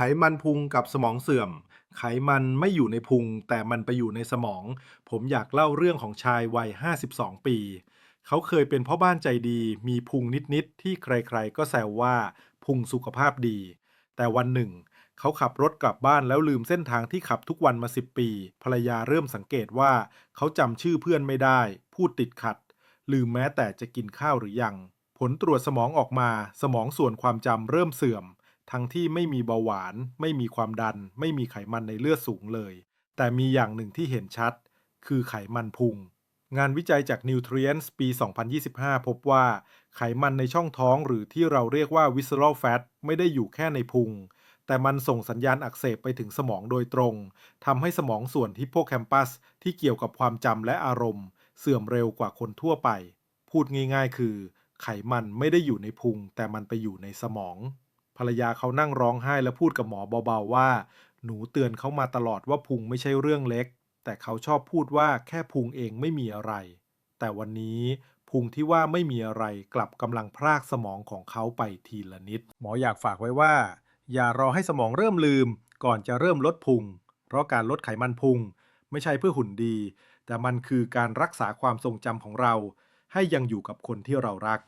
ไขมันพุงกับสมองเสื่อม ไขมันไม่อยู่ในพุง แต่มันไปอยู่ในสมอง ผมอยากเล่าเรื่องของชายวัย 52 ปี เขาเคยเป็นพ่อบ้านใจดี มีพุงนิด ๆ ที่ใคร ๆ ก็แซวว่าพุงสุขภาพดี แต่วันหนึ่ง เขาขับรถกลับบ้านแล้วลืมเส้นทางที่ขับทุกวันมา 10 ปี ภรรยาเริ่มสังเกตว่า เขาจำชื่อเพื่อนไม่ได้ พูดติดขัด ลืมแม้แต่จะกินข้าวหรือยัง ผลตรวจสมองออกมา สมองส่วนความจำเริ่มเสื่อม ทั้งที่ไม่มีเบาหวาน ไม่มีความดัน ไม่มีไขมันในเลือดสูงเลย แต่มีอย่างหนึ่งที่เห็นชัด คือไขมันพุง งานวิจัยจาก Nutrients ปี 2025 พบว่าไขมันในช่องท้องหรือที่เราเรียกว่า visceral fat ไม่ได้อยู่แค่ในพุง แต่มันส่งสัญญาณอักเสบไปถึงสมองโดยตรงทำให้สมองส่วนฮิปโปแคมปัสที่เกี่ยวกับความจำและอารมณ์ เสื่อมเร็วกว่าคนทั่วไป พูดง่ายๆ คือ ไขมันไม่ได้อยู่ในพุง แต่มันไปอยู่ในสมอง ภรรยาเขานั่งร้องไห้และพูดกับหมอเบาๆว่า หนูเตือนเขามาตลอดว่าพุงไม่ใช่เรื่องเล็ก แต่เขาชอบพูดว่าแค่พุงเองไม่มีอะไร แต่วันนี้พุงที่ว่าไม่มีอะไรกลับกำลังพรากสมองของเขาไปทีละนิด หมออยากฝากไว้ว่า อย่ารอให้สมองเริ่มลืม ก่อนจะเริ่มลดพุง เพราะการลดไขมันพุง ไม่ใช่เพื่อหุ่นดี แต่มันคือการรักษาความทรงจำของเรา ให้ยังอยู่กับคนที่เรารัก